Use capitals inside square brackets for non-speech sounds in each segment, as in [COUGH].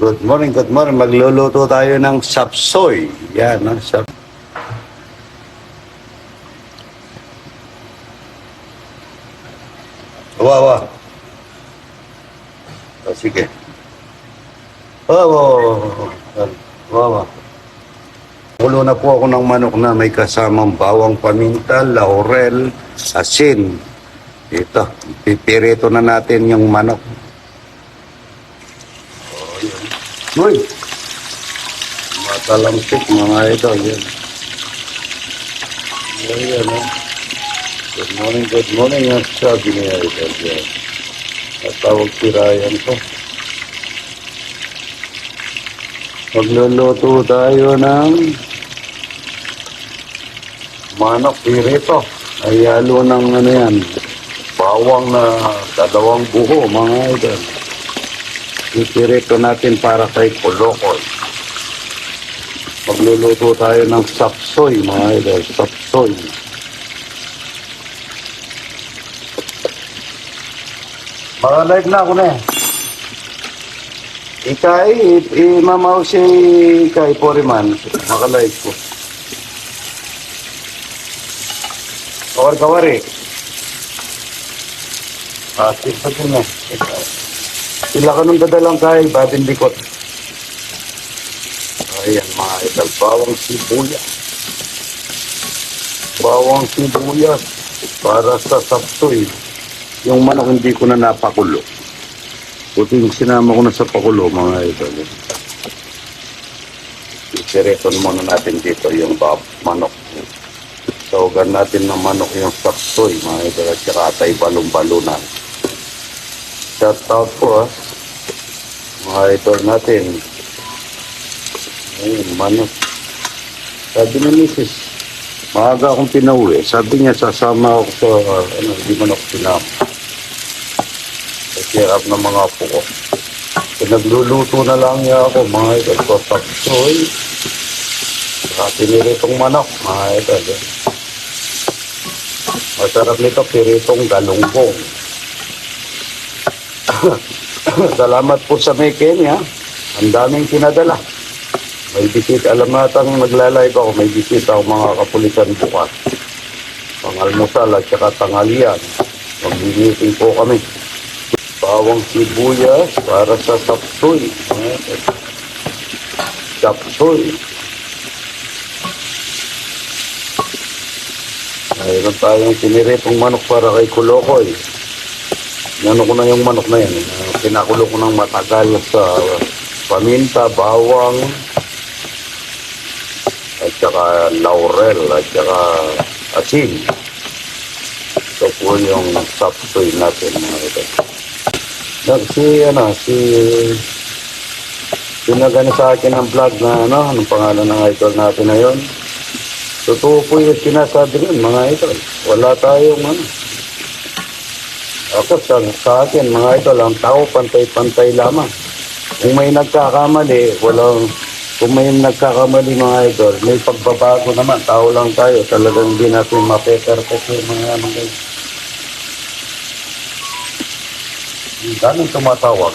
Good morning, good morning. Magluluto tayo ng sapsoy. Yan, no? Sap Wawa. Oh, sige. Wawa. Wawa. Kulo na po ako ng manok na may kasamang bawang paminta, laurel, asin. Ito, pipirito na natin yung manok. Uy! Matalampik mga ito. Yan. Ayan, oh. Good morning, good morning. Sabi niya ito. Yan. Natawag si Ryan ko. Magluluto tayo ng manok pirito. Ay halo ng ano yan. Bawang na dalawang buho mga idol. Ipirito natin para kay Kolokoy. Magluluto tayo ng sapsoy, mga idol. Sapsoy. Makalive na ako na eh. Ikay, imamaw si Ikay Poriman. Makalive ko. Kawar-kawar eh. Ah, sa niya. Sila ka nung dadalang kay Babin Likot. Ayan mga idol, bawang sibuyas. Bawang sibuyas para sa sapsoy. Yung manok hindi ko na napakulo. Buti yung sinama ko na sa pakulo mga idol. Isireton muna natin dito yung manok. Saugan natin ng manok yung sapsoy mga idol at saka atay balong-balunan. Shout out po ah. Mga idol natin. Ayun, manok. Sabi ni Mrs. Maaga akong pinauwi. Sabi niya, sasama ako sa, uh, ano, hindi man ako sinama. Sa cheer up mga apo ko. So, nagluluto na lang niya ako, mga idol. So, tapsoy. Saka piniritong manok, mga idol. eh. Masarap nito, piritong galunggong. [COUGHS] Salamat po sa may Kenya. Ang daming pinadala. May bisit, alam natang nagla-live ako, may bisit ako mga kapulisan bukas. Pangalmusal at saka tanghalian. Mag-meeting po kami. Bawang sibuyas para sa sapsoy. Sapsoy. Mayroon tayong tiniritong manok para kay Kulokoy. Ano ko na yung manok na yan. Uh, Pinakulo ko ng matagal sa paminta, bawang, at saka laurel, at saka asin. Ito po yung sapsoy natin mga. Nag, si, ano, si, pinagano sa akin ang vlog na, ano, anong pangalan ng idol natin na yun. Totoo po yung sinasabi nun, mga idol. Wala tayong, ano, ako sa, sa akin, mga idol, ang tao pantay-pantay lamang. Kung may nagkakamali, walang, kung may nagkakamali mga idol, may pagbabago naman, tao lang tayo. Talagang hindi natin mape-perfect yung mga mga Ang daming tumatawag.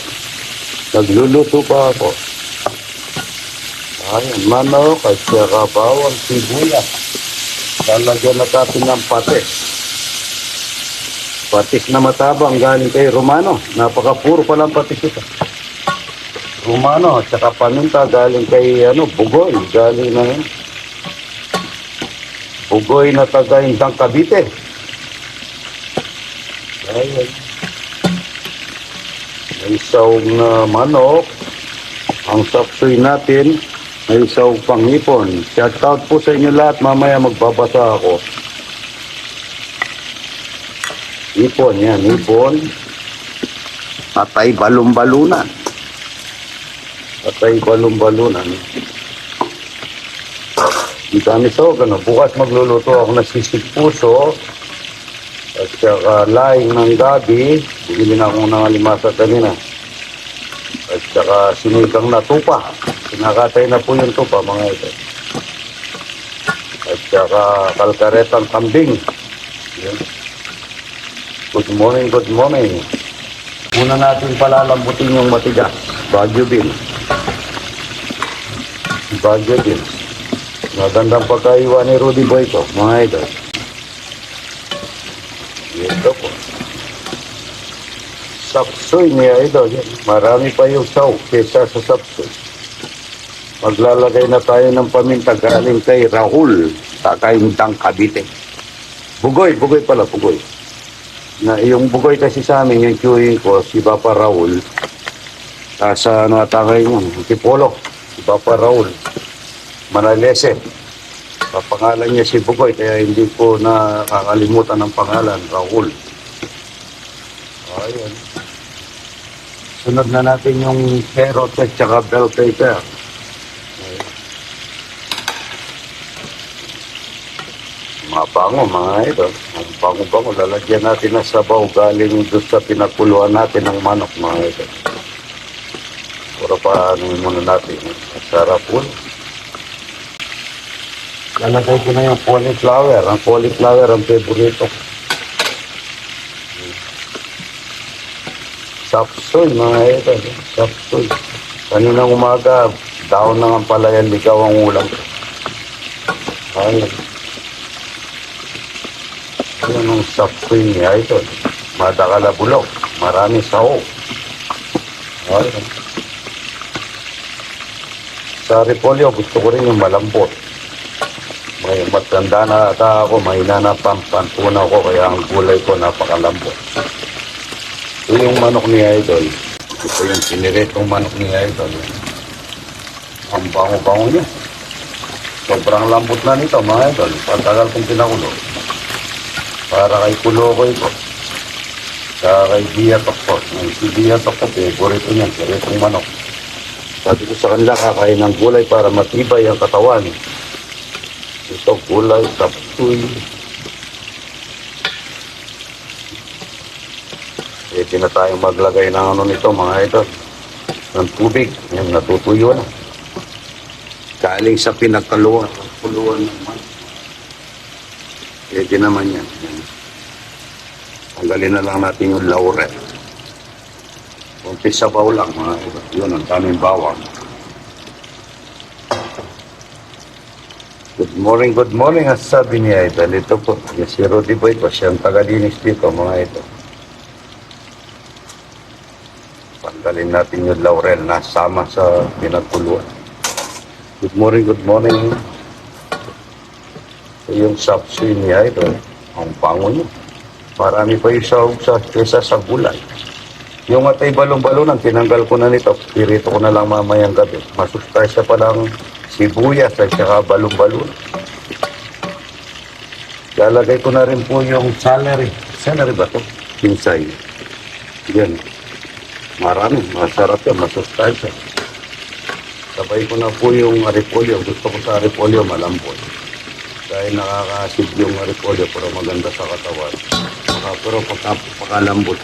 Nagluluto pa ako. Ayun, manok at saka bawang sibuyas. Lalagyan na natin ng patis. Patis na matabang galing kay Romano. Napakapuro pa lang patis ito. Romano at saka paminta galing kay ano, Bugoy. Galing na yun. Bugoy na taga Indang Cavite. Ayun. May sawg na manok. Ang sapsoy natin. May sawg pang hipon. Shout out po sa inyo lahat. Mamaya magbabasa ako. Ipon, yan, ipon. Patay balong-balunan. Patay balong-balunan. Ang dami so, ano, bukas magluluto ako ng sisig puso at saka laing ng gabi. Bumili na ako ng alimasa kanina. At saka sinikang na tupa. Sinakatay na po yung tupa, mga ito. At saka kalkaretang kambing. Yan. Good morning, good morning. Una natin palalambutin yung matigas. Baguio Bill. Bagyo din. Magandang pagkaiwa ni Rudy Boy ko, mga idol. Ito po. Sapsoy ni idol. Marami pa yung saw kesa sa sapsoy. Maglalagay na tayo ng paminta galing kay Rahul sa Kaindang Cavite. Bugoy, bugoy pala, bugoy. Na yung bugoy kasi sa amin, yung chewing ko, si Papa Raul. Tapos ano ata kayo yun, si Papa Raul. Manalese. Pangalan niya si Bugoy, kaya hindi ko nakakalimutan ng pangalan, Raul. Ayun. Sunod na natin yung carrot at saka bell pepper. Mabango mga ito. Ang bango-bango. Lalagyan natin ng sabaw galing doon sa pinakuluan natin ng manok mga ito. Pero paano muna natin. Sarap po. Lalagay ko na yung cauliflower. Ang cauliflower ang favorito. Sapsoy mga ito. Sapsoy. Kanina umaga, daon ng palayan, ligaw ang ulam. Ayun. Yan ang sapsoy niya ito. Madakalabulok. Marami sao. Ayun. Sa repolyo, gusto ko rin yung malambot. May matanda na ata ako, mahina na pampantuna ko, kaya ang gulay ko napakalambot. Ito yung manok ni Idol. Ito yung siniretong manok ni Idol. Ang bango-bango niya. Sobrang lambot na nito, mga Idol. Patagal kong pinakulo. Para kay Kulokoy ko. Sa kay Diatok ko. Ang si Diatok ko, favorito niyan, siretong manok. Sabi ko sa kanila, kakain ng gulay para matibay ang katawan. Ito, gulay, kapsuy. Pwede na tayong maglagay ng ano nito, mga ito. Ng tubig. Yan, natutuyo na. Galing sa pinakaluan. Puluan naman. Pwede naman yan. Tanggalin na lang natin yung laurel. Kunti sabaw lang, mga ito. Yun, ang daming bawang. Good morning, good morning. Ang sabi niya ito, po, yung si Rudy Boy ko, siyang taga-dinis dito, mga ito. Tanggalin natin yung laurel na sama sa pinagkuluan. Good morning, good morning. Ito yung sapsi niya ito, ang pango niya. Marami pa yung sahog sa, kesa sa gulay. Yung atay balong-balon, tinanggal ko na nito. Pirito ko na lang mamayang gabi. Masustansya pa lang sibuyas at saka balong-balon. Lalagay ko na rin po yung celery. Celery ba to? Pinsay. Yan. Marami. Masarap yan. Masustansya. Sabay ko na po yung aripolyo. Gusto ko sa aripolyo malambot. Dahil nakaka-acid yung aripolyo pero maganda sa katawan. Saka, pero pagka,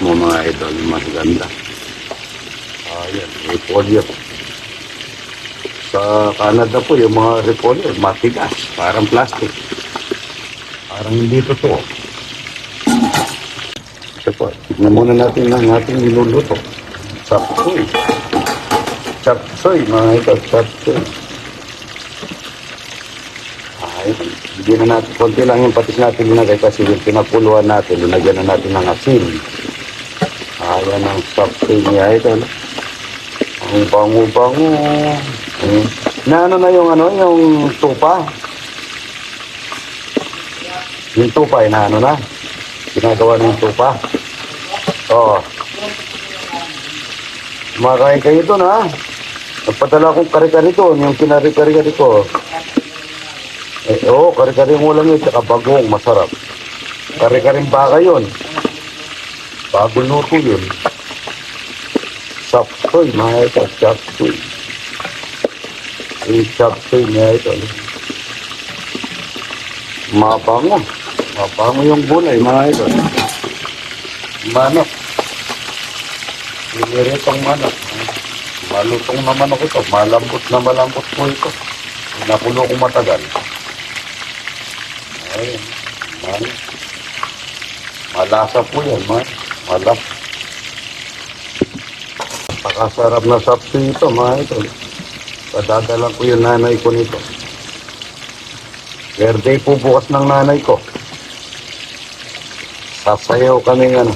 mo mga idol, mas ganda. Ayan, aripolyo. Sa Canada po, yung mga repolyo, matigas. Parang plastic. Parang hindi totoo. Ito po, tignan muna natin ang ating niluluto. Chapsoy. Chapsoy, mga ito, chapsoy. Ay, hindi na natin, konti lang yung patis natin linagay kasi yung pinapuluan natin, linagyan na natin ng asin. Ayan ang chapsoy niya ito. Ang bango-bango. Hmm. Na ano na yung ano, yung tupa? Yung tupa, na ano na? Ginagawa ng tupa? Oo. Makain kayo doon ha? Nagpadala akong kare-kare doon, yung kinari-kare ko. Eh, oo, kare-kare yung ulam yun, tsaka bagong, masarap. Kare-kare baka yun. Bago luto yun. Sapsoy, mga ito, sapsoy. Yung sapsoy niya ito. Mabango. Mabango yung gulay, mga ito. Manok. Piniritong manok. Malutong na manok ito. Malambot na malambot po ito. Nakulo kong matagal. Ayun. Manok. Malasa po yan, man. Malasa. Pakasarap na sapsi ito, mga ito. Padadala ko yung nanay ko nito. Birthday po bukas ng nanay ko. Sasayaw kami ng ano.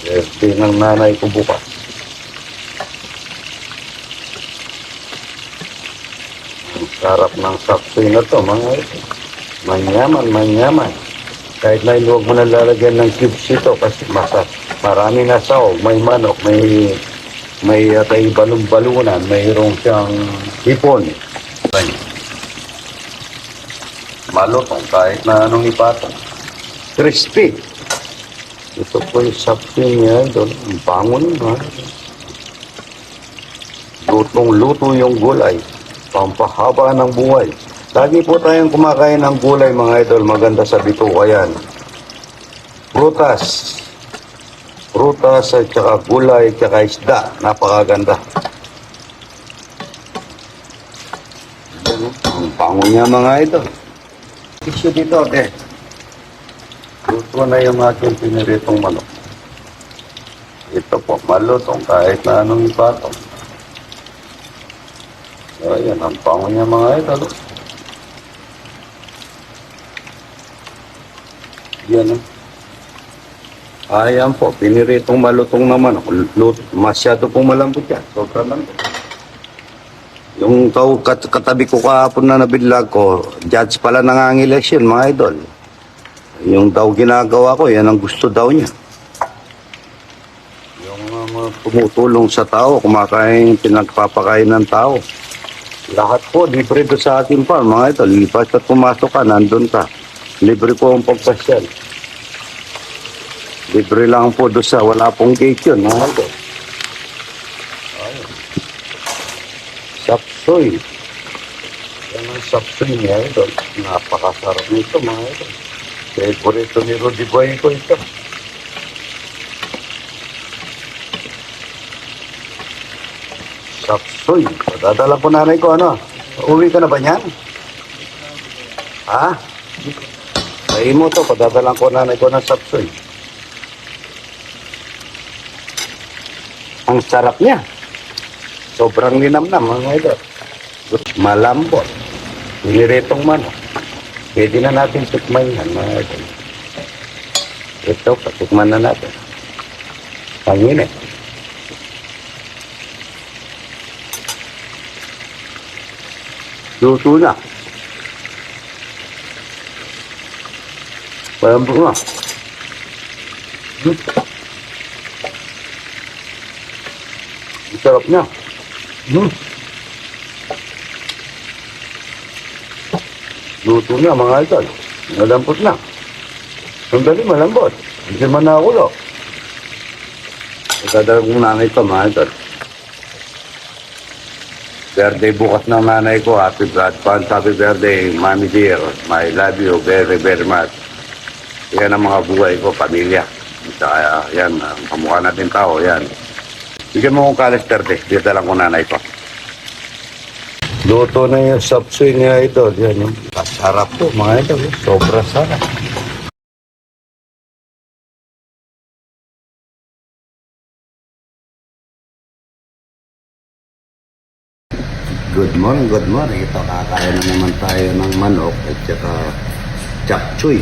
Birthday ng nanay ko bukas. Sarap ng sapsoy na to, mga ito. Manyaman, manyaman. Kahit na huwag mo na lalagyan ng cubes ito kasi masa, marami na sahog, may manok, may may atay balong-balunan, mayroong siyang hipon. Malutong kahit na anong ipatong. Crispy. Ito po yung sapsoy niya doon. Ang bango naman. Lutong-luto yung gulay. Pampahaba ng buhay. Lagi po tayong kumakain ng gulay mga idol. Maganda sa bituka yan. Prutas. Prutas at saka gulay at saka isda. Napakaganda. Ang pango niya mga idol. Issue dito, eh. Luto na yung aking piniritong manok. Ito po, malutong kahit na anong ipatong. Ayan, ang pango niya mga idol. Yan. oh. Ayan po, piniritong malutong naman. Lut, masyado pong malambot yan. Sobrang lambot. Yung kau, kat, katabi ko kahapon na nabilag ko, judge pala nangangileksyon, mga idol. Yung daw ginagawa ko, yan ang gusto daw niya. Yung uh, tumutulong sa tao, kumakain, pinagpapakain ng tao. Lahat po, libre do sa atin pa, mga idol. Lipas at pumasok ka, nandun ka. Libre po ang pagpasyal. Libre lang po do sa, wala pong gate yun, mga. Ayun. Sapsoy. Yan ang sapsoy niya, idol. Napakasarap nito, mga idol. Favorito ni Rudy Boy ko ito. Sapsoy. Dadala po nanay ko, ano? Uwi ka na ba niyan? Ha? Sa mo to, padadalang ko nanay ko ng sapsoy. Ang sarap niya. Sobrang linamnam, mga idol. Malambot. Niretong manok. Pwede na natin tikman yan, mga idol. Ito, patikman na natin. Panginit. Luto na. Malambot na. Hmm. Niya. Hmm. Luto na mga idol. Malambot na. Sandali malambot. Hindi man. Birthday bukas ng nanay ko. Happy advance, happy birthday, Mami dear. I love you very, very much. Yan ang mga buhay ko, pamilya. Saka yan, ang kamukha natin tao, yan. Bigyan mo kong kalis birthday. Dito lang ko nanay ko. Luto na yung sapsoy niya ito. Yan yung sarap po mga ito. Sobra sarap. Good morning, good morning. Ito, kakain na naman tayo ng manok at saka chapchoy.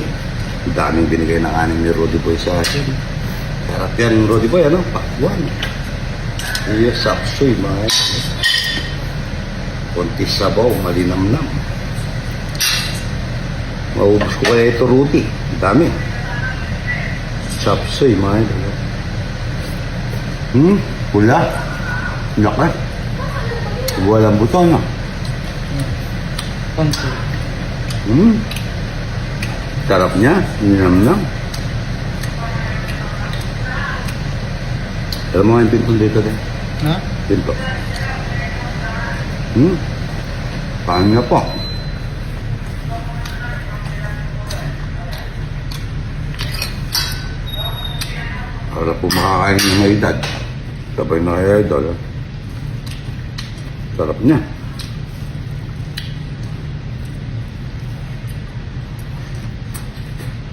Daming binigay ng aning ni Rudy Boy sa akin. Sarap yan, Rudy Boy, ano? Pakwan. Yung sapsoy, mga. Konti sabaw, malinamnam. Maubos ko kaya ito, Rudy. Dami. Sapsoy, mga. Hmm, pula. Laki. Walang buto, no? Konsi. Hmm. Sarap niya. Ninamnam. Alam mo nga yung pinto dito din. Ha? Pinto. Hmm. Paano nga po? Para po makakain ng edad. Sabay na kaya idol. ah. Sarap niya.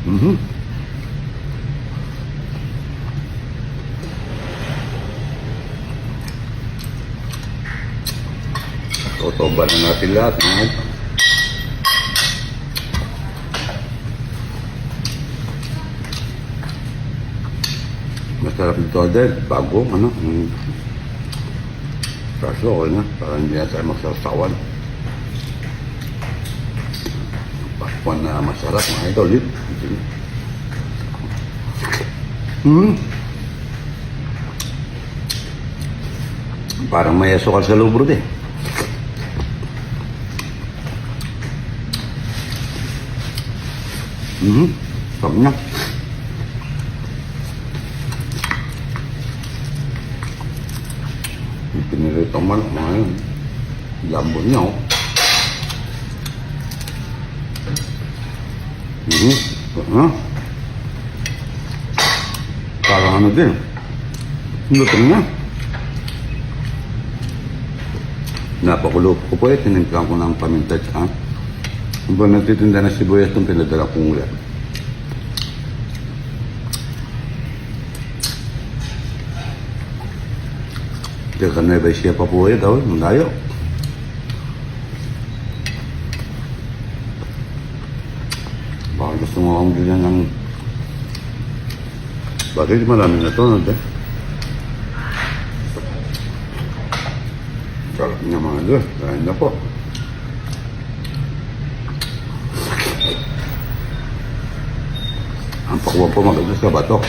Mhm. Totoba na natin lahat. Ito. Masarap ito dahil bago, ano. Mm. Kaso, okay na. Parang hindi na tayo magsasawan. Pakwan na masarap, mga ito. Ulit. Hmm. Parang may asukal sa lubro din. Hmm. Sarap niya. Yung Piniritong man, mga yun. Lambon niya, oh. Hmm. Ha? Parang ano din. Lutong niya. Napakulo ko po eh. Tinimplan ko ng paminta tsaka. Ba nagtitinda na sibuyas itong pinadala kong ulit. Na ba siya pa po eh. Daw, malayo. Baka gusto mo akong ganyan ng... Bakit marami na to, no? Sarap niya mga doon. Dahil na po. Ang pakuha po maganda sa bato.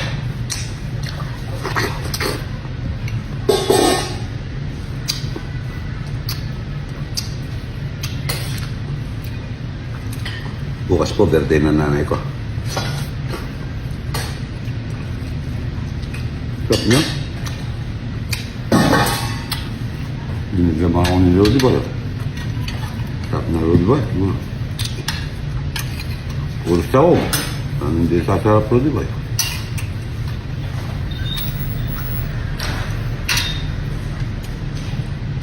Bukas po, birthday ng nanay ko. Sarap niya. Binigyan ako ni Lodi ba? Sarap na Lodi ba? Puro saw. Ano hindi sasarap Lodi ba?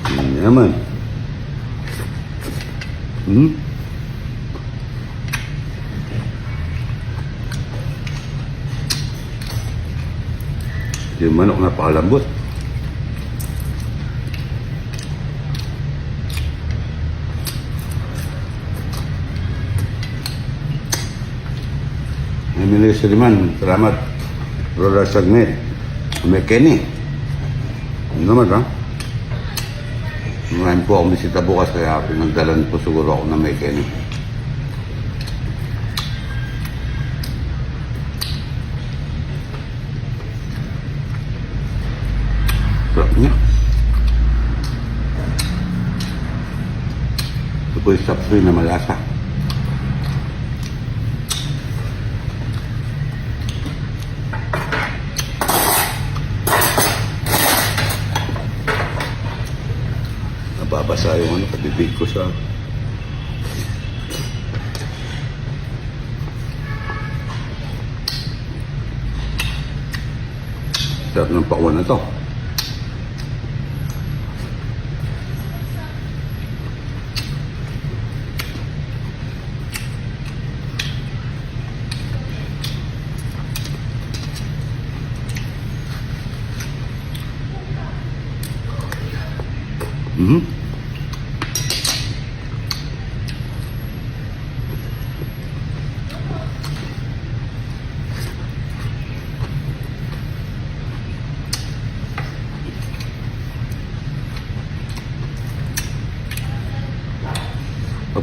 Yan naman. Hmm? Yung manok napakalambot. Emilio Siliman, salamat. Roda Sagme, may Kenny. Ano naman ha? Ngayon po akong bisita bukas kaya pinagdalan po siguro ako na may Sapsoy na malasa. Nababasa yung ano, kabibig ko sa... Sarap ng pakwan na to.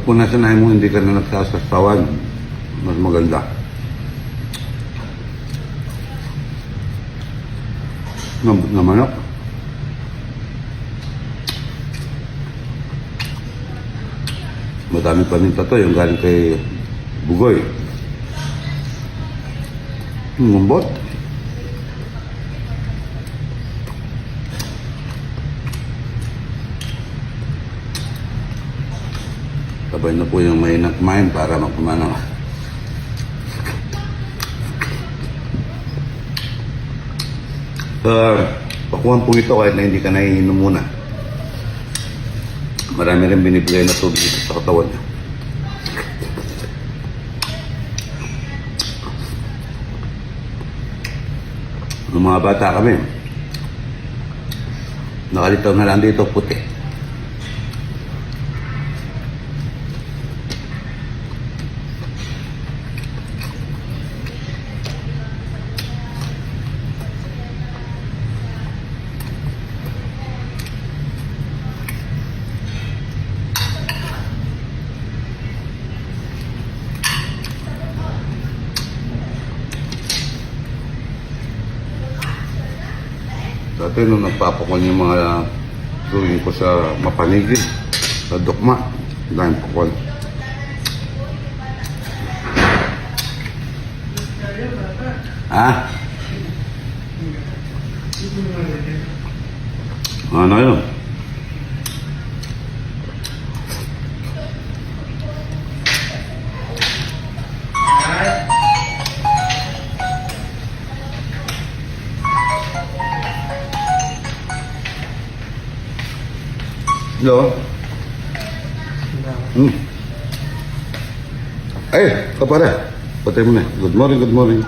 Pag po nasanayin mo, hindi ka na nagsasasawan, mas maganda. Na, na manok. Madami paminta to, yung galing kay Bugoy. Ngumbot. Sabay na po yung may kumain para magkumana. Uh, pakuhan po ito kahit na hindi ka nahihinom muna. Marami rin binibigay na tubig dito sa katawan niya. Nung mga bata kami, nakalitaw na lang dito puti. Dati nung nagpapakon yung mga drawing ko sa mapanigid, sa dukma, dahil pakon. Ah? Ano yun? Hello? Hmm. Eh, kapare. Patay mo na. Good morning, good morning.